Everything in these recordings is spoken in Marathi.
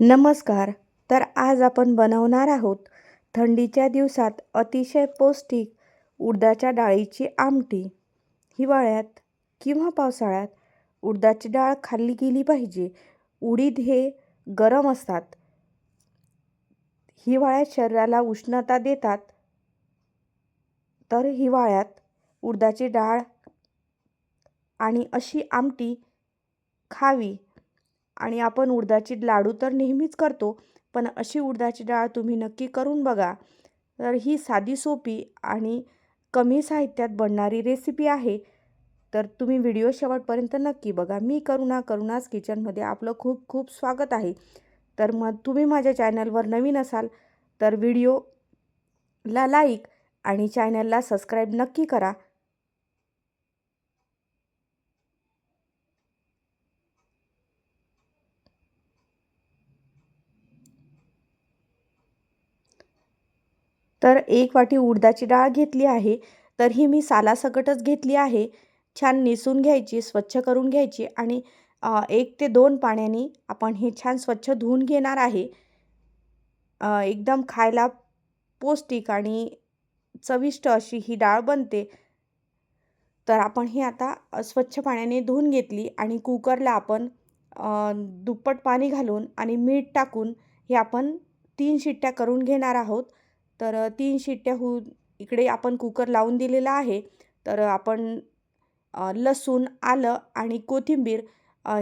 नमस्कार. तर आज आपण बनवणार आहोत थंडीच्या दिवसात अतिशय पौष्टिक उडदाच्या डाळीची आमटी. हिवाळ्यात किंवा पावसाळ्यात उडदाची डाळ खाल्ली गेली पाहिजे. उडीद हे गरम असतात. हिवाळ्यात शरीराला उष्णता देतात. तर हिवाळ्यात उडदाची डाळ आणि अशी आमटी खावी. आणि आपण उडदाची लाडू तर नेहमीच करतो पण अशी उडदाची डाळ तुम्ही नक्की करून बघा. तर ही साधी सोपी आणि कमी साहित्यात बनणारी रेसिपी आहे. तर तुम्ही व्हिडिओ शेवटपर्यंत नक्की बघा. मी करुणा करुणाच किचनमध्ये आपलं खूप खूप स्वागत आहे. तर मग तुम्ही माझ्या चॅनलवर नवीन असाल तर व्हिडिओला लाईक आणि चॅनलला सबस्क्राईब नक्की करा. तर एक वाटी उडदाची डाळ घेतली आहे. तर ही मी सालासकटच घेतली आहे. छान निसून घ्यायची स्वच्छ करून घ्यायची आणि एक ते दोन पाण्याने आपण हे छान स्वच्छ धुवून घेणार आहे. एकदम खायला पौष्टिक आणि चविष्ट अशी ही डाळ बनते. तर आपण ही आता स्वच्छ पाण्याने धुवून घेतली आणि कुकरला आपण दुप्पट पाणी घालून आणि मीठ टाकून हे आपण तीन शिट्ट्या करून घेणार आहोत. तर तीन शिट्ट्या होऊन इकडे आपण कुकर लावून दिलेला आहे. तर आपण लसूण आलं आणि कोथिंबीर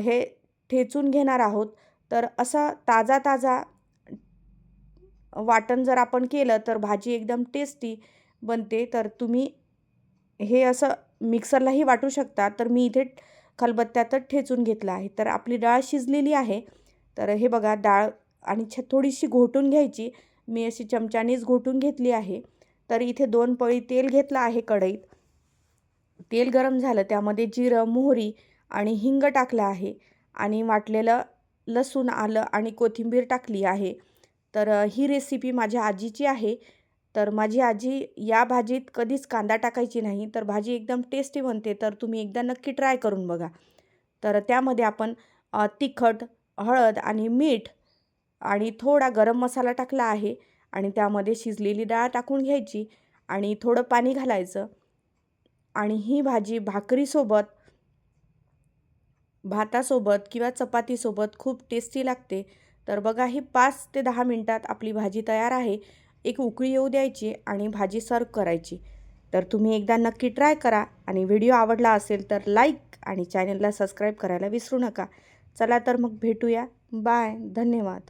हे ठेचून घेणार आहोत. तर असा ताजा ताजा वाटण जर आपण केलं तर भाजी एकदम टेस्टी बनते. तर तुम्ही हे असं मिक्सरलाही वाटू शकता. तर मी इथे खलबत्त्यातच ठेचून घेतलं आहे. तर आपली डाळ शिजलेली आहे. तर हे बघा डाळ आणि छ थोडीशी घोटून घ्यायची. मी अशी चमच्यानेच घोटून घेतली आहे. तर इथे दोन पळी तेल घेतलं आहे कढईत. तेल गरम झालं त्यामध्ये जिरं मोहरी आणि हिंग टाकलं आहे. आणि वाटलेलं लसूण आलं आणि कोथिंबीर टाकली आहे. तर ही रेसिपी माझ्या आजीची आहे. तर माझी आजी या भाजीत कधीच कांदा टाकायची नाही. तर भाजी एकदम टेस्टी बनते. तर तुम्ही एकदा नक्की ट्राय करून बघा. तर त्यामध्ये आपण तिखट हळद आणि मीठ आणि थोडा गरम मसाला टाकला आहे आणि त्यामध्ये शिजलेली डाळ टाकून घ्यायची आणि थोडं पाणी घालायचं. आणि ही भाजी भाकरीसोबत भातासोबत किंवा चपातीसोबत खूप टेस्टी लागते. तर बघा ही पाच ते दहा मिनटात आपली भाजी तयार आहे. एक उकळी येऊ द्यायची आणि भाजी सर्व करायची. तर तुम्ही एकदा नक्की ट्राय करा आणि व्हिडिओ आवडला असेल तर लाईक आणि चॅनलला सबस्क्राईब करायला विसरू नका. चला तर मग भेटूया. बाय. धन्यवाद.